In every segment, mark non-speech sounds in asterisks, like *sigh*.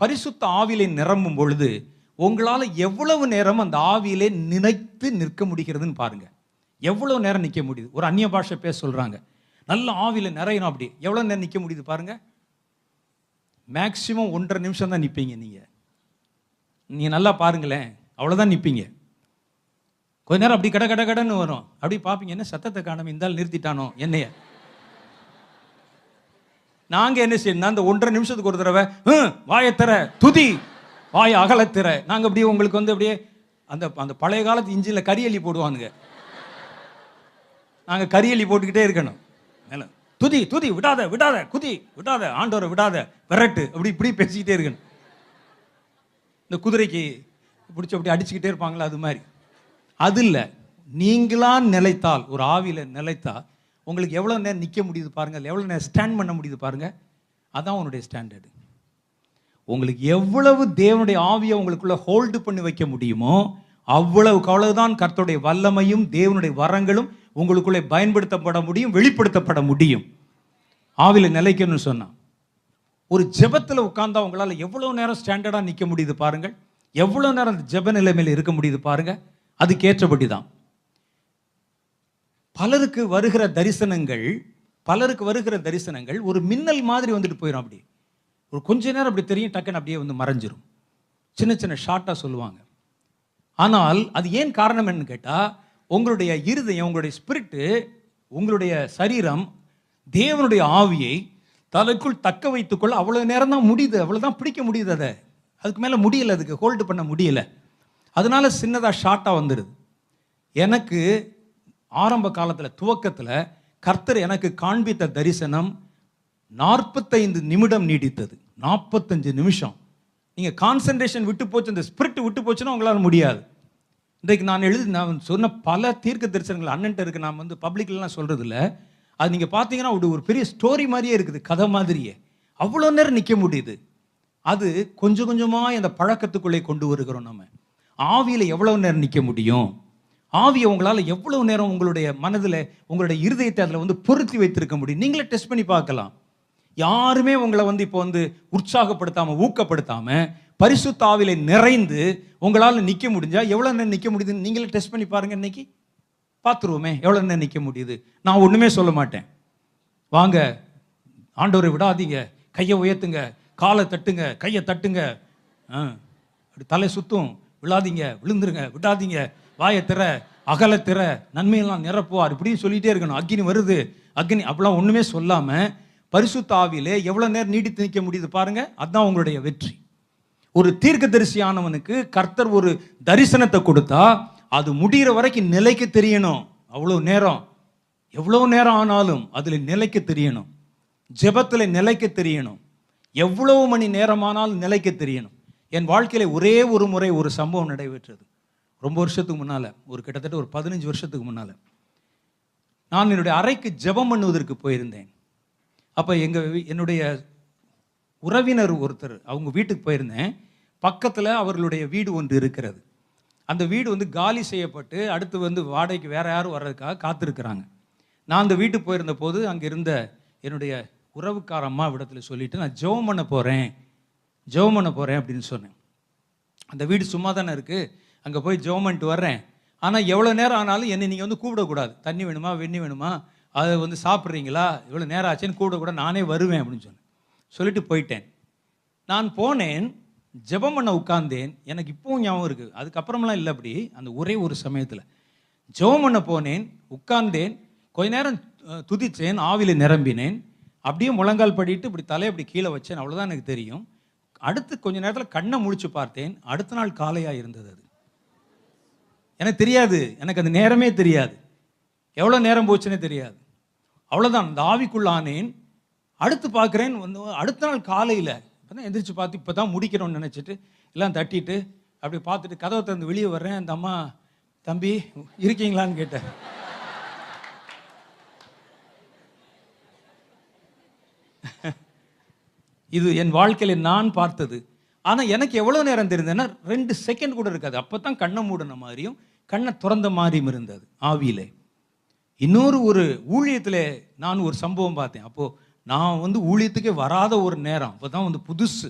பரிசுத்த ஆவிலை நிரம்பும் பொழுது உங்களால் எவ்வளவு நேரம் அந்த ஆவியிலே நினைத்து நிற்க முடிகிறதுன்னு பாருங்க. எவ்வளவு நேரம் நிற்க முடியுது? ஒரு அந்நிய பாஷை பேச சொல்கிறாங்க நல்ல ஆவியில் நிறையணும் அப்படி. எவ்வளோ நேரம் நிற்க முடியுது பாருங்க? மேக்சிமம் ஒன்றரை நிமிஷம் தான் நிற்பீங்க நீங்கள் நீங்கள் நல்லா பாருங்களேன். அவ்வளோதான் நிற்பீங்க கொஞ்ச நேரம் அப்படி கட கட கடன்னு வரும். அப்படி பார்ப்பீங்க என்ன சத்தத்தை காணும் இந்த நிறுத்திட்டானோ என்னைய. நாங்கள் என்ன செய்யணும்? அந்த ஒன்றரை நிமிஷத்துக்கு ஒரு தடவை ம் வாயை துதி வாயை அகலத்திற நாங்கள் அப்படியே உங்களுக்கு வந்து அப்படியே அந்த அந்த பழைய காலத்து இன்ஜின்ல கரியலி போடுவானுங்க. நாங்கள் கரியலி போட்டுக்கிட்டே இருக்கணும். மேல துதி துதி விடாத விடாத குதி விடாத ஆண்டோரை விடாத விரட்டு அப்படி இப்படி பேசிக்கிட்டே இருக்கணும். இந்த குதிரைக்கு பிடிச்சி அப்படி அடிச்சுக்கிட்டே இருப்பாங்களா அது மாதிரி. அது இல்லை. நீங்களா நிலைத்தால் ஒரு ஆவியில் நிலைத்தால் உங்களுக்கு எவ்வளோ நேரம் நிற்க முடியுது பாருங்கள் எவ்வளோ நேரம் ஸ்டாண்ட் பண்ண முடியுது பாருங்கள் அதான் உன்னுடைய ஸ்டாண்டர்டு உங்களுக்கு எவ்வளவு தேவனுடைய ஆவியை உங்களுக்குள்ளே ஹோல்டு பண்ணி வைக்க முடியுமோ அவ்வளவுக்கு அவ்வளவுதான் கர்த்தருடைய வல்லமையும் தேவனுடைய வரங்களும் உங்களுக்குள்ளே பயன்படுத்தப்பட முடியும் வெளிப்படுத்தப்பட முடியும். ஆவியில் நிலைக்கணும்னு சொன்னான் ஒரு ஜெபத்தில் உட்கார்ந்தா உங்களால் எவ்வளோ நேரம் ஸ்டாண்டர்டாக நிற்க முடியுது பாருங்கள் எவ்வளோ நேரம் அந்த ஜெப நிலைமையில் இருக்க முடியுது பாருங்கள் அதுக்கேற்றபடி தான். பலருக்கு வருகிற தரிசனங்கள் பலருக்கு வருகிற தரிசனங்கள் ஒரு மின்னல் மாதிரி வந்துட்டு போயிடும் அப்படி. ஒரு கொஞ்ச நேரம் அப்படி தெரியும் டக்குன்னு அப்படியே வந்து மறைஞ்சிரும். சின்ன சின்ன ஷார்ட்டாக சொல்லுவாங்க. ஆனால் அது ஏன் காரணம் என்னன்னு கேட்டால் உங்களுடைய இருதயம் உங்களுடைய ஸ்பிரிட்டு உங்களுடைய சரீரம் தேவனுடைய ஆவியை தலைக்குள் தக்க வைத்துக்கொள்ள அவ்வளோ நேரம் தான் முடியுது அவ்வளோதான் பிடிக்க முடியுது அதை. அதுக்கு மேலே முடியல அதுக்கு ஹோல்டு பண்ண முடியல. அதனால சின்னதாக ஷார்ட்டாக வந்துடுது எனக்கு ஆரம்ப காலத்தில் துவக்கத்தில் கர்த்தர் எனக்கு காண்பித்த தரிசனம் நாற்பத்தைந்து நிமிடம் நீடித்தது. நாற்பத்தஞ்சு நிமிஷம். நீங்கள் கான்சன்ட்ரேஷன் விட்டு போச்சு இந்த ஸ்பிரிட் விட்டு போச்சுன்னா உங்களால் முடியாது. இன்றைக்கு நான் எழுதி நான் சொன்ன பல தீர்க்க தரிசனங்கள் அண்ணன்ட்ட இருக்கு. நான் வந்து பப்ளிக்லாம் சொல்கிறது இல்லை அது நீங்கள் பார்த்தீங்கன்னா ஒரு பெரிய ஸ்டோரி மாதிரியே இருக்குது கதை மாதிரியே. அவ்வளோ நேரம் நிற்க முடியுது. அது கொஞ்சம் கொஞ்சமாக அந்த பழக்கத்துக்குள்ளே கொண்டு வருகிறோம் நம்ம. ஆவியில் எவ்வளோ நேரம் நிற்க முடியும்? ஆவியை உங்களால் எவ்வளவு நேரம் உங்களுடைய மனதில் உங்களுடைய இருதயத்தை அதில் வந்து பொருத்தி வைத்திருக்க முடியும்? நீங்களே டெஸ்ட் பண்ணி பார்க்கலாம். யாருமே உங்களை வந்து இப்போ வந்து உற்சாகப்படுத்தாமல் ஊக்கப்படுத்தாமல் பரிசுத்தாவிலை நிறைந்து உங்களால் நிற்க முடிஞ்சால் எவ்வளோ நேரம் நிற்க முடியுதுன்னு நீங்களே டெஸ்ட் பண்ணி பாருங்க இன்னைக்கு. பார்த்துருவோமே எவ்வளோ நேரம் நிற்க முடியுது? நான் ஒன்றுமே சொல்ல மாட்டேன். வாங்க ஆண்டவரை விடாதீங்க. கையை உயர்த்துங்க காலை தட்டுங்க கையை தட்டுங்க. ஆ அப்படி தலை சுத்தும். விழாதீங்க விழுந்துருங்க விடாதீங்க. வாயை திற அகல திற நன்மையெல்லாம் நிரப்புவார். இப்படின்னு சொல்லிட்டே இருக்கணும். அக்னி வருது. அக்னி அப்படிலாம் ஒன்றுமே சொல்லாமல் பரிசுத்தாவிலே எவ்வளோ நேரம் நீடித்து நிற்க முடியுது பாருங்க. அதுதான் உங்களுடைய வெற்றி. ஒரு தீர்க்க தரிசியானவனுக்கு கர்த்தர் ஒரு தரிசனத்தை கொடுத்தா அது முடிகிற வரைக்கும் நிலைக்க தெரியணும். அவ்வளோ நேரம். எவ்வளோ நேரம் ஆனாலும் அதில் நிலைக்க தெரியணும். ஜெபத்தில் நிலைக்க தெரியணும். எவ்வளவு மணி நேரமானாலும் நிலைக்க தெரியணும். என் வாழ்க்கையில் ஒரே ஒரு முறை ஒரு சம்பவம் நடைபெற்றது. ரொம்ப வருஷத்துக்கு முன்னால் ஒரு கிட்டத்தட்ட ஒரு பதினஞ்சு வருஷத்துக்கு முன்னால் நான் என்னுடைய அறைக்கு ஜெபம் பண்ணுவதற்கு போயிருந்தேன். அப்போ எங்கள் என்னுடைய உறவினர் ஒருத்தர் அவங்க வீட்டுக்கு போயிருந்தேன். பக்கத்தில் அவர்களுடைய வீடு ஒன்று இருக்கிறது. அந்த வீடு வந்து காலி செய்யப்பட்டு அடுத்து வந்து வாடகைக்கு வேறு யாரும் வர்றதுக்காக காத்திருக்கிறாங்க. நான் அந்த வீட்டுக்கு போயிருந்த போது அங்கே இருந்த என்னுடைய உறவுக்கார அம்மா விடத்தில் சொல்லிவிட்டு நான் ஜெபம் பண்ண போகிறேன் ஜெபம் பண்ண போகிறேன் அப்படின்னு சொன்னேன். அந்த வீடு சும்மா தானே இருக்குது அங்கே போய் ஜெபம் பண்ணிட்டு வர்றேன். ஆனால் எவ்வளோ நேரம் ஆனாலும் என்னை நீங்கள் வந்து கூப்பிடக்கூடாது. தண்ணி வேணுமா வெண்ணி வேணுமா? அதை வந்து சாப்பிட்றீங்களா? இவ்வளோ நேரம் ஆச்சுன்னு கூப்பிடக்கூட நானே வருவேன் அப்படின்னு சொன்னேன். சொல்லிட்டு போயிட்டேன். நான் போனேன் ஜெபம் பண்ண உட்கார்ந்தேன். எனக்கு இப்போவும் ஞாபகம் இருக்குது அதுக்கப்புறமெல்லாம் இல்லை அப்படி அந்த ஒரே ஒரு சமயத்தில். ஜெபம் பண்ண போனேன் உட்கார்ந்தேன். கொஞ்ச நேரம் துதித்தேன் ஆவியில் நிரம்பினேன். அப்படியே முழங்கால் படிட்டு இப்படி தலையை இப்படி கீழே வச்சேன். அவ்வளோதான் எனக்கு தெரியும். அடுத்து கொஞ்ச நேரத்தில் கண்ணை முழிச்சு பார்த்தேன். அடுத்த நாள் காலையாக இருந்தது அது. எனக்கு தெரியாது. எனக்கு அந்த நேரமே தெரியாது. எவ்வளோ நேரம் போச்சுன்னே தெரியாது. அவ்வளோதான் அந்த ஆவிக்குள்ளானேன் அடுத்து பார்க்குறேன். வந்து அடுத்த நாள் காலையில் இப்போ தான் எந்திரிச்சு பார்த்து இப்போ தான் முடிக்கணும்னு நினச்சிட்டு எல்லாம் தட்டிட்டு அப்படி பார்த்துட்டு கதவை திறந்து வெளியே வர்றேன். அந்த அம்மா தம்பி இருக்கீங்களான்னு கேட்டேன். இது என் வாழ்க்கையில் நான் பார்த்தது. ஆனால் எனக்கு எவ்வளோ நேரம் தெரிந்ததுன்னா ரெண்டு செகண்ட் கூட இருக்காது. அப்போ தான் கண்ணை மூடின மாதிரியும் கண்ணை திறந்த மாதிரியும் இருந்தது ஆவியிலே. இன்னொரு ஒரு ஊழியத்தில் நான் ஒரு சம்பவம் பார்த்தேன். அப்போது நான் வந்து ஊழியத்துக்கே வராத ஒரு நேரம் அப்போ தான் வந்து புதுசு.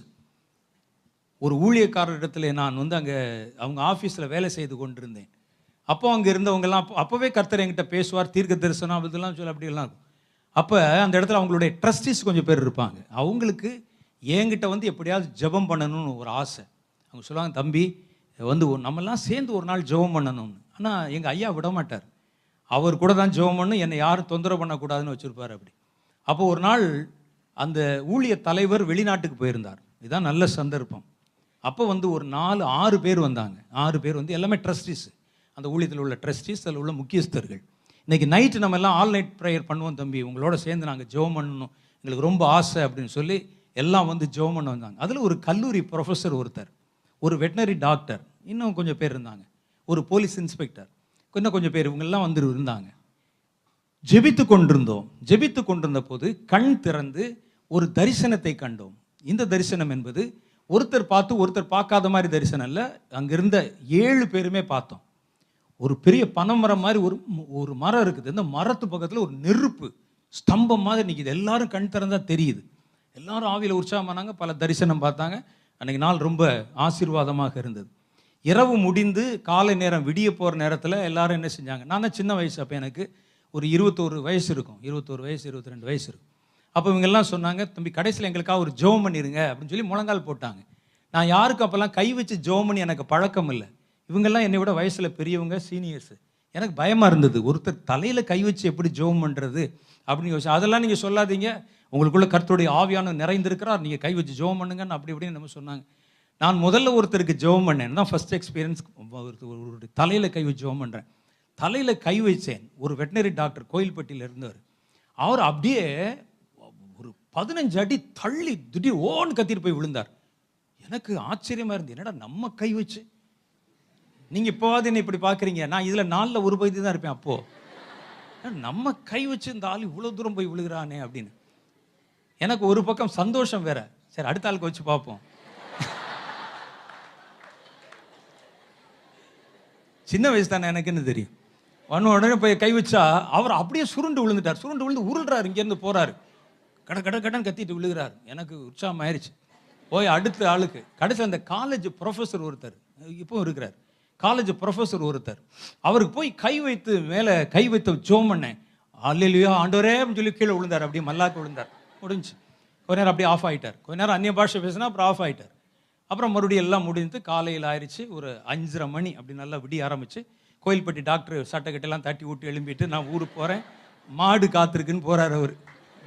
ஒரு ஊழியக்காரர் இடத்துல நான் வந்து அங்கே அவங்க ஆஃபீஸில் வேலை செய்து கொண்டிருந்தேன். அப்போ அங்கே இருந்தவங்கெல்லாம் அப்போ அப்போவே கர்த்தர் என்கிட்ட பேசுவார் தீர்க்க தரிசனம் இதெல்லாம் சொல்லி அப்படிலாம் இருக்கும். அப்போ அந்த இடத்துல அவங்களுடைய ட்ரஸ்டிஸ் கொஞ்சம் பேர் இருப்பாங்க. அவங்களுக்கு என்கிட்ட வந்து எப்படியாவது ஜெபம் பண்ணணும்னு ஒரு ஆசை. அவங்க சொல்லுவாங்க தம்பி வந்து நம்மெல்லாம் சேர்ந்து ஒரு நாள் ஜெபம் பண்ணணும்னு. ஆனால் எங்கள் ஐயா விட மாட்டார் அவர் கூட தான் ஜெபம் பண்ணு என்னை யாரும் தொந்தரவு பண்ணக்கூடாதுன்னு வச்சுருப்பார் அப்படி. அப்போ ஒரு நாள் அந்த ஊழிய தலைவர் வெளிநாட்டுக்கு போயிருந்தார். இதுதான் நல்ல சந்தர்ப்பம். அப்போ வந்து ஒரு நாலு ஆறு பேர் வந்தாங்க. ஆறு பேர் வந்து எல்லாமே ட்ரஸ்டிஸ் அந்த ஊழியத்தில் உள்ள ட்ரஸ்டிஸ் அதில் உள்ள முக்கியஸ்தர்கள். இன்றைக்கி நைட்டு நம்ம எல்லாம் ஆல் நைட் ப்ரேயர் பண்ணுவோம் தம்பி. உங்களோட சேர்ந்து நாங்கள் ஜெபம் பண்ணணும். எங்களுக்கு ரொம்ப ஆசை அப்படின்னு சொல்லி எல்லாம் வந்து ஜெபம் பண்ண வந்தாங்க. அதில் ஒரு கல்லூரி ப்ரொஃபஸர் ஒருத்தர். ஒரு வெட்டினரி டாக்டர் இன்னும் கொஞ்சம் பேர் இருந்தாங்க. ஒரு போலீஸ் இன்ஸ்பெக்டர் இன்னும் கொஞ்சம் பேர் இவங்கெல்லாம் வந்து இருந்தாங்க. ஜெபித்து கொண்டிருந்தோம். ஜெபித்து கொண்டிருந்த போது கண் திறந்து ஒரு தரிசனத்தை கண்டோம். இந்த தரிசனம் என்பது ஒருத்தர் பார்த்து ஒருத்தர் பார்க்காத மாதிரி தரிசனம் இல்லை அங்கிருந்த ஏழு பேருமே பார்த்தோம். ஒரு பெரிய பனைமரம் மாதிரி ஒரு ஒரு மரம் இருக்குது. இந்த மரத்து பக்கத்தில் ஒரு நெருப்பு ஸ்தம்பம் மாதிரி நிற்கிது எல்லாரும் கண் திறந்தால் தெரியுது. எல்லாரும் ஆவியில் உற்சாகமானாங்க. பல தரிசனம் பார்த்தாங்க. அன்றைக்கு நாள் ரொம்ப ஆசீர்வாதமாக இருந்தது. இரவு முடிந்து காலை நேரம் விடிய போகிற நேரத்தில் எல்லாரும் என்ன செஞ்சாங்க? நான் தான் சின்ன வயசு அப்போ எனக்கு ஒரு இருபத்தோரு வயசு இருக்கும். இருபத்தோரு வயசு இருபத்தி ரெண்டு வயசு இருக்கும். அப்போ இவங்கெல்லாம் சொன்னாங்க தம்பி கடைசியில் எங்களுக்காக ஒரு ஜெபம் பண்ணிடுங்க அப்படின்னு சொல்லி முழங்கால் போட்டாங்க. நான் யாருக்கும் அப்போல்லாம் கை வச்சு ஜோம் பண்ணி எனக்கு பழக்கம் இல்லை. இவங்கெல்லாம் என்னை விட வயசில் பெரியவங்க சீனியர்ஸு எனக்கு பயமாக இருந்தது. ஒருத்தர் தலையில் கை வச்சு எப்படி ஜெபம் பண்ணுறது அப்படின்னு யோசிச்சு அதெல்லாம் நீங்கள் சொல்லாதீங்க. உங்களுக்குள்ள கர்த்தருடைய ஆவியான நிறைந்திருக்கிறார். நீங்கள் கை வச்சு ஜெபம் பண்ணுங்கன்னு அப்படி இப்படின்னு நம்ம சொன்னாங்க. நான் முதல்ல ஒருத்தருக்கு ஜெபம் பண்ணேன். தான் ஃபஸ்ட் எக்ஸ்பீரியன்ஸ் ஒரு தலையில் கை வச்சு ஜோம் பண்ணுறேன் தலையில் கை வச்சேன். ஒரு வெட்டினரி டாக்டர் கோயில்பட்டியில் இருந்தவர் அவர் அப்படியே ஒரு பதினஞ்சு அடி தள்ளி திடீர் ஓன்னு கத்திட்டு போய் விழுந்தார். எனக்கு ஆச்சரியமாக இருந்து என்னடா நம்ம கை வச்சு? நீங்கள் இப்போவாது என்ன இப்படி பார்க்குறீங்க நான் இதில் நாளில் ஒரு பகுதி தான் இருப்பேன் அப்போது நம்ம கை வச்சு இந்த ஆள் இவ்வளோ தூரம் போய் விழுகிறானே அப்படின்னு. எனக்கு ஒரு பக்கம் சந்தோஷம் வேற. சரி அடுத்த ஆளுக்கு வச்சு பார்ப்போம். சின்ன வயசு தானே எனக்கு என்ன தெரியும்? ஒன்று உடனே போய் கை வச்சா அவர் அப்படியே சுருண்டு விழுந்துட்டார். சுருண்டு விழுந்து உருள்றாரு இங்கேருந்து போறாரு. கட கட கடன் கத்திட்டு விழுகிறார். எனக்கு உற்சாகம் ஆயிடுச்சு போய் அடுத்த ஆளுக்கு கடைசியில் அந்த காலேஜ் ப்ரொஃபஸர் ஒருத்தர் இப்போ இருக்கிறார். காலேஜ் ப்ரொஃபஸர் ஒருத்தர். அவருக்கு போய் கை வைத்து மேலே கை வைத்து ஜோம் பண்ணேன். அல்லையோ ஆண்டோரே அப்படின்னு சொல்லி கீழே விழுந்தார். அப்படியே மல்லாக்கு விழுந்தார். முடிஞ்சு. கொஞ்ச நேரம் அப்படியே ஆஃப் ஆகிட்டார் கொஞ்ச நேரம் அந்நிய பாஷை பேசினா அப்புறம் ஆஃப் ஆகிட்டார் அப்புறம் மறுபடியும் எல்லாம் முடிந்து காலையில் ஆயிடுச்சு ஒரு அஞ்சரை மணி அப்படி நல்லா விடிய ஆரம்பிச்சு கோயில்பட்டி டாக்டர் சட்டைக்கட்டெல்லாம் தட்டி விட்டு எழும்பிட்டு நான் ஊருக்கு போகிறேன் மாடு காத்திருக்குன்னு போகிறார் அவர்.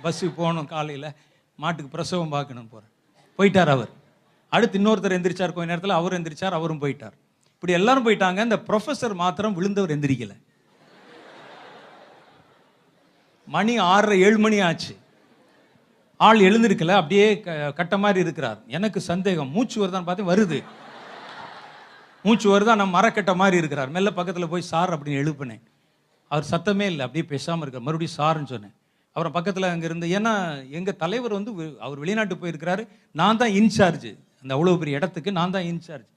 பஸ்ஸுக்கு போகணும் காலையில். மாட்டுக்கு பிரசவம் பார்க்கணும்னு போகிறேன் போயிட்டார் அவர். அடுத்து இன்னொருத்தர் எந்திரிச்சார் கொஞ்ச நேரத்தில். அவர் எந்திரிச்சார் அவரும் போயிட்டார். இப்படி எல்லாரும் போயிட்டாங்க. இந்த ப்ரொஃபஸர் மாத்திரம் விழுந்தவர் எந்திரிக்கலை. மணி ஆறரை ஏழு மணி ஆச்சு. ஆள் எழுந்திருக்கல அப்படியே க- கட்ட மாதிரி இருக்கிறார். எனக்கு சந்தேகம். மூச்சு வருதான்னு பார்த்து வருது. மூச்சு வருதா நம்ம மரக்கட்ட மாதிரி இருக்கிறார். மெல்ல பக்கத்தில் போய் சார் அப்படின்னு எழுப்பினேன். அவர் சத்தமே இல்லை அப்படியே பேசாமல் இருக்கார். மறுபடியும் சார்ன்னு சொன்னேன். அப்புறம் பக்கத்தில் அங்கே இருந்து ஏன்னா எங்கள் தலைவர் வந்து அவர் வெளிநாட்டு போயிருக்கிறாரு. நான் தான் இன்சார்ஜ் அந்த அவ்வளோ பெரிய இடத்துக்கு நான் தான் இன்சார்ஜ்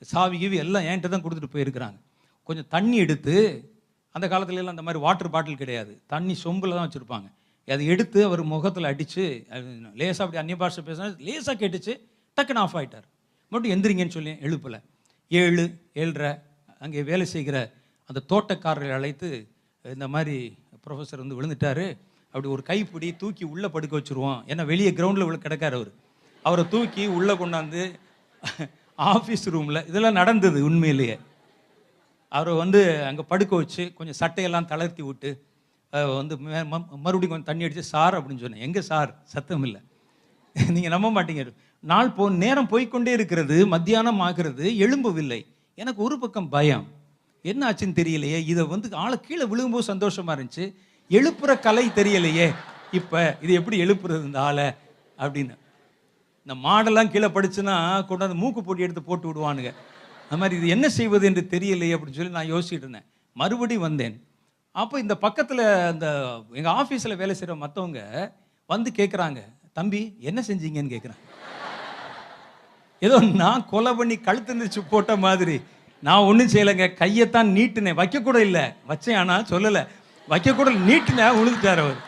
சாவி கீவி எல்லாம் என்கிட்ட தான் கொடுத்துட்டு போயிருக்கிறாங்க. கொஞ்சம் தண்ணி எடுத்து அந்த காலத்துலலாம் அந்த மாதிரி வாட்டர் பாட்டில் கிடையாது. தண்ணி சொம்பில் தான் வச்சுருப்பாங்க. அதை எடுத்து அவர் முகத்தில் அடித்து லேசாக அப்படி அந்நிய பாஷை பேசினா லேசாக கேட்டுச்சு டக்குன்னு ஆஃப் ஆகிட்டார் மட்டும் எந்திரிங்கன்னு சொல்லி எழுப்பலை. ஏழு ஏழரை அங்கே வேலை செய்கிற அந்த தோட்டக்காரரை அழைத்து இந்த மாதிரி ப்ரொஃபஸர் வந்து விழுந்துட்டாரு. அப்படி ஒரு கைப்பிடி தூக்கி உள்ளே படுக்க வச்சுருவோம். ஏன்னா வெளியே கிரவுண்டில் உள்ள கிடக்காரு அவர். அவரை தூக்கி உள்ளே கொண்டாந்து ஆஃபீஸ் ரூமில் இதெல்லாம் நடந்தது உண்மையிலேயே. அவரை வந்து அங்கே படுக்க வச்சு கொஞ்சம் சட்டையெல்லாம் தளர்த்தி விட்டு வந்து மே- ம- மறுபடியும் கொஞ்சம் தண்ணி அடித்து சார் அப்படின்னு சொன்னேன். எங்கே சார்? சத்தம் இல்லை. *laughs* நீங்கள் நம்ப மாட்டீங்க. நாள் போ நேரம் போய்க்கொண்டே இருக்கிறது மத்தியானம் ஆகிறது எழும்பவில்லை. எனக்கு ஒரு பக்கம் பயம். என்ன ஆச்சுன்னு தெரியலையே. இதை வந்து ஆளை கீழே விழுகும்போது சந்தோஷமாக இருந்துச்சு. எழுப்புற கலை தெரியலையே. இப்போ இது எப்படி எழுப்புறது இந்த ஆளை அப்படின்னு. இந்த மாடெல்லாம் கீழே படிச்சுன்னா கொண்டாந்து மூக்கு போட்டி எடுத்து போட்டு விடுவானுங்க. அந்த மாதிரி இது என்ன செய்வது என்று தெரியலையே அப்படின்னு சொல்லி நான் யோசிச்சுட்டு இருந்தேன். மறுபடி வந்தேன். அப்போ இந்த பக்கத்தில் அந்த எங்கள் ஆஃபீஸில் வேலை செய்கிற மற்றவங்க வந்து கேட்குறாங்க தம்பி என்ன செஞ்சீங்கன்னு கேட்குறாங்க ஏதோ நான் கொலை பண்ணி கழுத்து நிச்சு போட்ட மாதிரி. நான் ஒன்றும் செய்யலைங்க கையைத்தான் நீட்டினேன். வைக்கக்கூட இல்லை. வச்சேன் ஆனால் சொல்லலை. வைக்கக்கூட இல்லை, நீட்டினேன் விழுந்துட்டார் அவர்.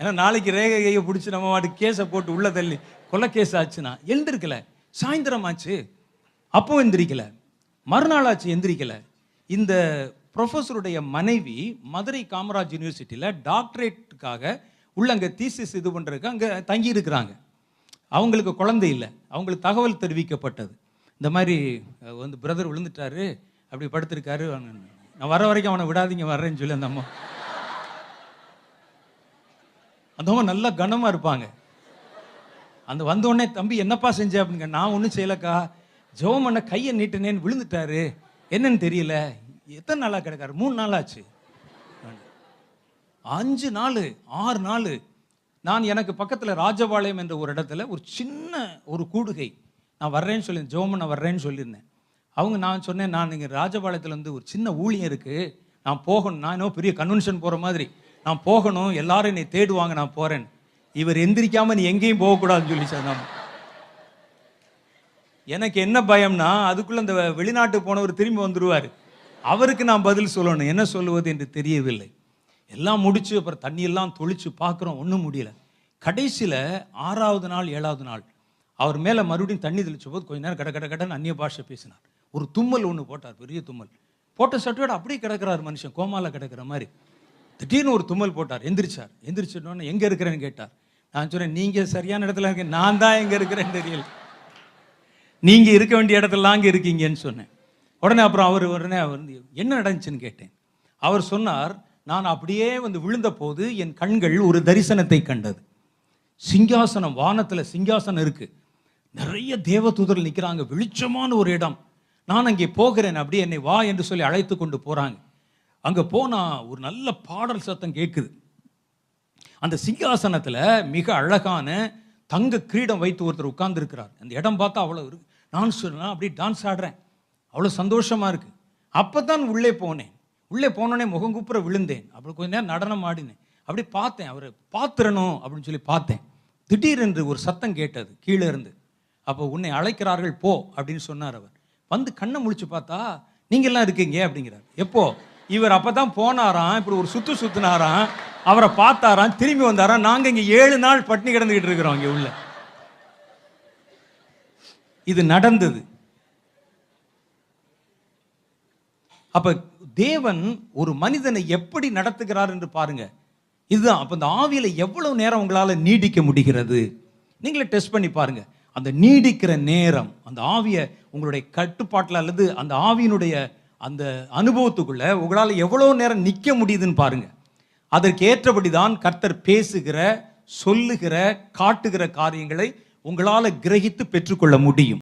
ஏன்னா நாளைக்கு ரேகை கையை பிடிச்சி நம்ம வாட்டு கேஸை போட்டு உள்ள தள்ளி கொலை கேஸ் ஆச்சுன்னா எழுந்திருக்கல. சாயந்தரம் ஆச்சு. அப்போ எந்திரிக்கல. மறுநாள் ஆச்சு எந்திரிக்கல. இந்த ப்ரொஃபஸருடைய மனைவி மதுரை காமராஜ் யூனிவர்சிட்டியில் டாக்டரேட்டுக்காக உள்ள அங்கே தீசிஸ் இது பண்ணுறதுக்கு அங்கே தங்கி இருக்கிறாங்க அவங்களுக்கு குழந்தை இல்லை. அவங்களுக்கு தகவல் தெரிவிக்கப்பட்டது. இந்த மாதிரி வந்து பிரதர் விழுந்துட்டாரு. அப்படி படுத்திருக்காரு. நான் வர வரைக்கும் அவனை விடாதீங்க வர்றேன்னு சொல்லி அந்த அம்மா. அந்த அம்மா நல்லா கனமாக இருப்பாங்க. அந்த வந்தோடனே தம்பி என்னப்பா செஞ்ச? அப்படிங்க நான் ஒன்றும் செய்யலக்கா. ஜெபம் பண்ண கையை நீட்டினேன்னு விழுந்துட்டாரு. என்னன்னு தெரியல. எத்தனை நாளாக கிடக்காரு? மூணு நாள் ஆச்சு அஞ்சு நாள் ஆறு நாள். நான் எனக்கு பக்கத்தில் ராஜபாளையம் என்ற ஒரு இடத்துல ஒரு சின்ன ஒரு கூடுகை. நான் வர்றேன்னு சொல்லி ஜோமன் நான் வர்றேன்னு சொல்லியிருந்தேன். அவங்க நான் சொன்னேன் நான் இங்கே ராஜபாளையத்தில் வந்து ஒரு சின்ன ஊழியம் இருக்குது நான் போகணும். நான் இன்னும் பெரிய கன்வென்ஷன் போகிற மாதிரி. நான் போகணும். எல்லாரும் என்னை தேடுவாங்க நான் போகிறேன் இவர் எந்திரிக்காமல் நீ எங்கேயும் போகக்கூடாதுன்னு சொல்லி சொன்னாங்க. எனக்கு என்ன பயம்னா அதுக்குள்ளே அந்த வெளிநாட்டுக்கு போனவர் திரும்பி வந்துடுவார் அவருக்கு நான் பதில் சொல்லணும். என்ன சொல்லுவது என்று தெரியவில்லை. எல்லாம் முடிச்சு அப்புறம் தண்ணியெல்லாம் தொளிச்சு பார்க்குறோம் ஒன்றும் முடியல. கடைசியில் ஆறாவது நாள் ஏழாவது நாள் அவர் மேலே மறுபடியும் தண்ணி தெளிச்ச போது கொஞ்ச நேரம் கட கட கடன்னு அந்நிய பாஷை பேசினார். ஒரு தும்மல் ஒன்று போட்டார் பெரிய தும்மல். போட்ட சர்டிஃபிகேட் அப்படியே கிடக்கிறார் மனுஷன் கோமாவில் கிடக்கிற மாதிரி. திடீர்னு ஒரு தும்மல் போட்டார் எந்திரிச்சார். எந்திரிச்சிட்டோன்னே எங்கே இருக்கிறேன்னு கேட்டார். நான் சொன்னேன் நீங்கள் சரியான இடத்துல இருக்கேன் நான் தான் எங்கே இருக்கிறேன்னு தெரியல. நீங்கள் இருக்க வேண்டிய இடத்துல அங்கே இருக்கீங்கன்னு சொன்னேன். உடனே அப்புறம் அவர் உடனே அவர் வந்து, என்ன நடந்துச்சுன்னு கேட்டேன். அவர் சொன்னார் நான் அப்படியே வந்து விழுந்த போது என் கண்கள் ஒரு தரிசனத்தை கண்டது. சிங்காசனம் வானத்தில் சிங்காசனம் இருக்குது நிறைய தேவதூதர்கள் நிற்கிறாங்க வெளிச்சமான ஒரு இடம். நான் அங்கே போகிறேன் அப்படியே என்னை வா என்று சொல்லி அழைத்து கொண்டு போகிறாங்க அங்கே போனால் ஒரு நல்ல பாடல் சத்தம் கேட்குது அந்த சிங்காசனத்தில் மிக அழகான தங்க கிரீடம் வைத்து ஒருத்தர் உட்கார்ந்துருக்கிறார். அந்த இடம் பார்த்தா அவ்வளோ இருக்கு. நான் சொன்னேன் அப்படியே டான்ஸ் ஆடுறேன். அவ்வளோ சந்தோஷமா இருக்கு. அப்பதான் உள்ளே போனேன். உள்ளே போனோடனே முகங்குப்புற விழுந்தேன். அப்புறம் கொஞ்ச நேரம் நடனம் ஆடினேன். அப்படி பார்த்தேன் அவரை பார்த்துடணும் அப்படின்னு சொல்லி பார்த்தேன். திடீரென்று ஒரு சத்தம் கேட்டது கீழே இருந்து. அப்போ உன்னை அழைக்கிறார்கள் போ அப்படின்னு சொன்னார் அவர். வந்து கண்ணை முழிச்சு பார்த்தா நீங்கள்லாம் இருக்கீங்க? அப்படிங்கிறார். எப்போ? இவர் அப்போ தான் போனாராம் இப்படி ஒரு சுற்று சுற்றினாராம் அவரை பார்த்தாராம் திரும்பி வந்தாராம். நாங்கள் இங்கே ஏழு நாள் பட்டினி கிடந்துக்கிட்டு இருக்கிறோம் இங்கே உள்ள. இது நடந்தது. அப்போ தேவன் ஒரு மனிதனை எப்படி நடத்துகிறார் என்று பாருங்க. இதுதான் அப்போ இந்த ஆவியில் எவ்வளவு நேரம் உங்களால் நீடிக்க முடிகிறது? நீங்களே டெஸ்ட் பண்ணி பாருங்க. அந்த நீடிக்கிற நேரம் அந்த ஆவியை உங்களுடைய கட்டுப்பாட்டில் அல்லது அந்த ஆவியினுடைய அந்த அனுபவத்துக்குள்ள உங்களால் எவ்வளோ நேரம் நிற்க முடியுதுன்னு பாருங்க. அதற்கு ஏற்றபடி தான் கர்த்தர் பேசுகிற சொல்லுகிற காட்டுகிற காரியங்களை உங்களால் கிரகித்து பெற்றுக்கொள்ள முடியும்.